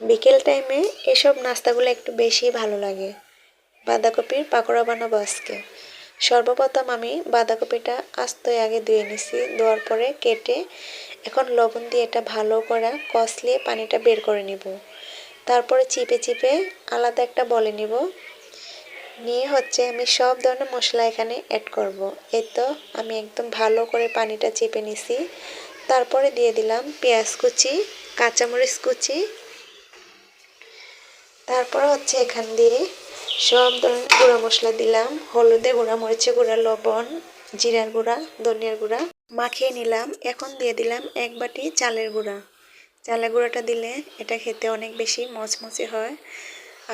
বিকেল টাইমে এসব নাস্তাগুলো একটু বেশি ভালো লাগে। বাঁধাকপির পাকোড়া বানাবো আজকে। সর্বপ্রথম আমি বাঁধাকপিটা আস্তে আগে ধুয়ে নিছি, ধোয়ার পরে কেটে এখন লবণ দিয়ে এটা ভালো করে কষলিয়ে পানিটা বের করে নিব। তারপরে চিপে চিপে আলাদা একটা বলে নিব। নিয়ে হচ্ছে আমি সব ধরনের মশলা এখানে অ্যাড করব। এই তো আমি একদম ভালো করে পানিটা চেপে নিছি। তারপরে দিয়ে দিলাম পেঁয়াজ কুচি, কাঁচামরিচ কুচি তারপর হচ্ছে এখান দিয়ে সব ধরনের গুঁড়া মশলা দিলাম, হলুদে গুঁড়া মরিচে গুঁড়া, লবণ, জিরার গুঁড়া, ধনিয়ার গুঁড়া মাখিয়ে নিলাম। এখন দিয়ে দিলাম এক বাটি চালের গুঁড়া। চালের গুঁড়াটা দিলে এটা খেতে অনেক বেশি মচমচে হয়।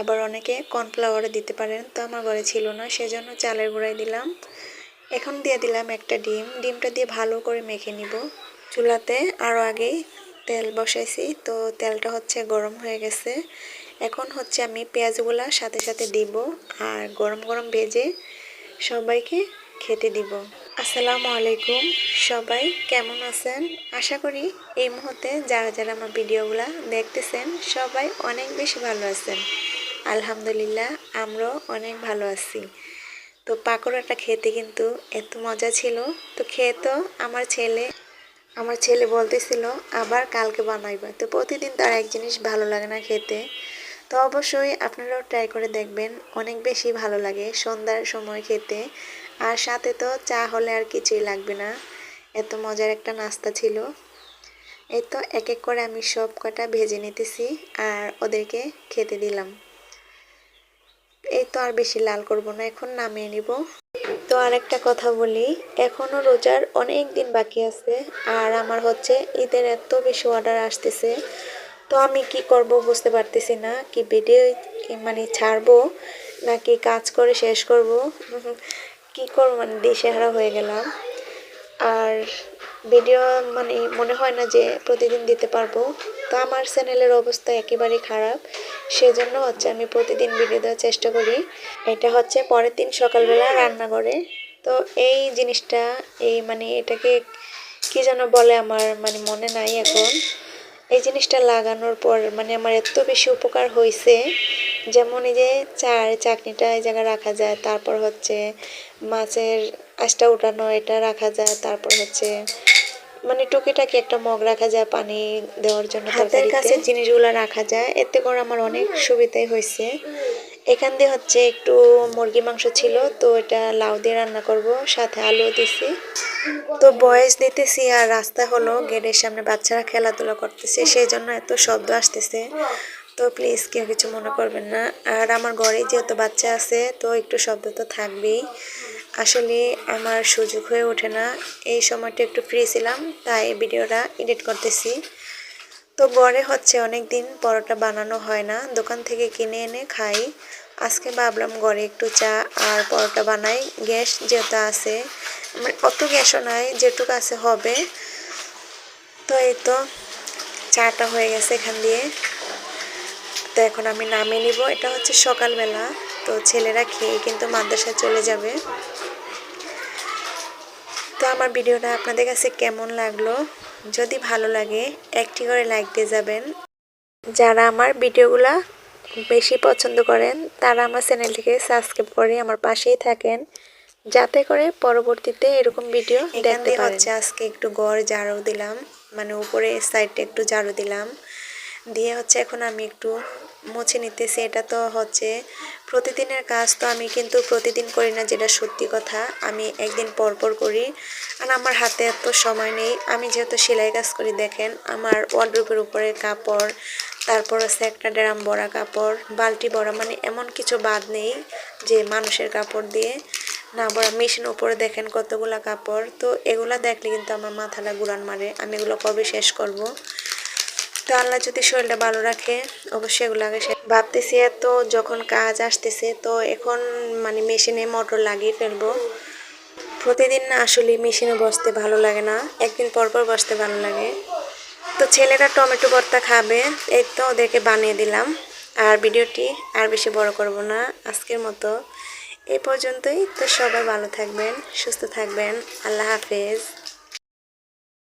আবার অনেকে কর্নফ্লাওয়ারও দিতে পারেন, তো আমার ঘরে ছিল না, সেজন্য চালের গুঁড়াই দিলাম। এখন দিয়ে দিলাম একটা ডিম। ডিমটা দিয়ে ভালো করে মেখে নিব। চুলাতে আরও আগেই তেল বসাইছি, তো তেলটা হচ্ছে গরম হয়ে গেছে। এখন হচ্ছে আমি পেঁয়াজগুলা সাথে সাথে দিব আর গরম গরম ভেজে সবাইকে খেতে দিব। আসসালামু আলাইকুম সবাই, কেমন আছেন? আশা করি এই মুহূর্তে যারা যারা আমার ভিডিওগুলো দেখতেছেন সবাই অনেক বেশি ভালো আছেন। আলহামদুলিল্লাহ, আমরাও অনেক ভালো আছি। তো পাকোড়াটা খেতে কিন্তু এত মজা ছিল। তো খেয়ে তো আমার ছেলে। আমার ছেলে বলতেছিল, আবার কালকে বানাইবা। তো প্রতিদিন তার এক জিনিস ভালো লাগে না খেতে। তো অবশ্যই আপনারাও ট্রাই করে দেখবেন, অনেক বেশি ভালো লাগে সন্ধ্যার সময় খেতে। আর সাথে তো চা হলে আর কিছুই লাগবে না, এত মজার একটা নাস্তা ছিল। এই তো এক এক করে আমি সব কটা ভেজে নিতেছি আর ওদেরকে খেতে দিলাম। এই তো আর বেশি লাল করব না, এখন নামিয়ে নিব। তো আর একটা কথা বলি এখনও রোজার অনেক দিন বাকি আছে আর আমার হচ্ছে ঈদের এত বেশি অর্ডার আসতেছে। তো আমি কি করব বুঝতে পারতেছি না, কি ভিডিও মানে ছাড়বো, নাকি কাজ করে শেষ করব? কি করব? মানে দিশেহারা হয়ে গেলাম। আর ভিডিও মানে মনে হয় না যে প্রতিদিন দিতে পারব। তো আমার চ্যানেলের অবস্থা একেবারেই খারাপ। সেজন্য হচ্ছে আমি প্রতিদিন ভিডিও দেওয়ার চেষ্টা করি। এটা হচ্ছে পরের দিন সকালবেলা রান্না করে তো এই জিনিসটা, এই মানে এটাকে কি যেন বলে আমার মানে মনে নাই এখন। এই জিনিসটা লাগানোর পর মানে আমার এত বেশি উপকার হয়েছে যেমন এই যে চার চাকনিটা এই জায়গায় রাখা যায় তারপর হচ্ছে মাছের আঁশটা উঠানো এটা রাখা যায় তারপর হচ্ছে মানে টুকিটাকি একটা মগ রাখা যায় পানি দেওয়ার জন্য হাতের কাছে জিনিসগুলো রাখা যায় এতে করে আমার অনেক সুবিধাই হয়েছে এখান দিয়ে হচ্ছে একটু মুরগি মাংস ছিল, তো এটা লাউ দিয়ে রান্না করব, সাথে আলু দিছি। তো বয়স দিতেছি আর রাস্তা হলো গেটের সামনে বাচ্চারা খেলাধুলা করতেছে সেই জন্য এত শব্দ আসতেছে। তো প্লিজ কেউ কিছু মনে করবেন না। আর আমার ঘরে যেহেতু বাচ্চা আছে, তো একটু শব্দ তো থাকবেই। আসলে আমার সুযোগ হয়ে ওঠে না। এই সময়টা একটু ফ্রি ছিলাম, তাই ভিডিওটা এডিট করতেছি। তো গড়ে হচ্ছে অনেক দিন পরোটা বানানো হয় না। দোকান থেকে কিনে এনে খাই। আজকে ভাবলাম ঘরে একটু চা আর পরোটা বানাই। গ্যাস যেহেতু আছে মানে অত গ্যাসও নাই, যেটুকু আছে হবে। তো এই তো চাটা হয়ে গেছে এখান দিয়ে। তো এখন আমি নামিয়ে নিব। এটা হচ্ছে সকালবেলা। তো ছেলেরা খেয়ে কিন্তু মাদ্রাসায় চলে যাবে। তো আমার ভিডিওটা আপনাদের কাছে কেমন লাগল? যদি ভালো লাগে একটি করে লাইক দিয়ে যাবেন। যারা আমার ভিডিওগুলা বেশি পছন্দ করেন তারা আমার চ্যানেলটিকে সাবস্ক্রাইব করে আমার পাশেই থাকেন যাতে করে পরবর্তীতে এরকম ভিডিও দেখতে হচ্ছে আজকে একটু গড় ঝাড়ু দিলাম মানে উপরে সাইডটা একটু ঝাড়ু দিলাম। দিয়ে হচ্ছে এখন আমি একটু মুছে নিতেছি, এটা তো হচ্ছে প্রতিদিনের কাজ তো আমি কিন্তু প্রতিদিন করি না যেটা সত্যি কথা। আমি একদিন পর পর করি, আর আমার হাতে এত সময় নেই। আমি যেহেতু সেলাই কাজ করি, দেখেন, আমার ওয়ার্ড্রোপের উপরে কাপড়, তারপর হচ্ছে একটা ড্রাম বড়া কাপড়, বালতি বড়া মানে এমন কিছু বাদ নেই যে মানুষের কাপড় দিয়ে। না বড়া মেশিন উপরে দেখেন কতগুলা কাপড়, তো এগুলা দেখলে কিন্তু আমার মাথাটা গুড়ান মারে। আমি এগুলো কবে শেষ করব? তো আল্লাহ যদি শরীরটা ভালো রাখে, অবশ্যই এগুলো আগে ভাবতেছি এত যখন কাজ আসতেছে, তো এখন মানে মেশিনে মোটর লাগিয়ে ফেলব। প্রতিদিন না আসলে মেশিনে বসতে ভালো লাগে না, একদিন পর পর বসতে ভালো লাগে। তো ছেলেরা টমেটো ভর্তা খাবে, এই তো ওদেরকে বানিয়ে দিলাম। আর ভিডিওটি আর বেশি বড় করব না, আজকের মতো। এই পর্যন্তই, তো সবাই ভালো থাকবেন, সুস্থ থাকবেন, আল্লাহ হাফেজ।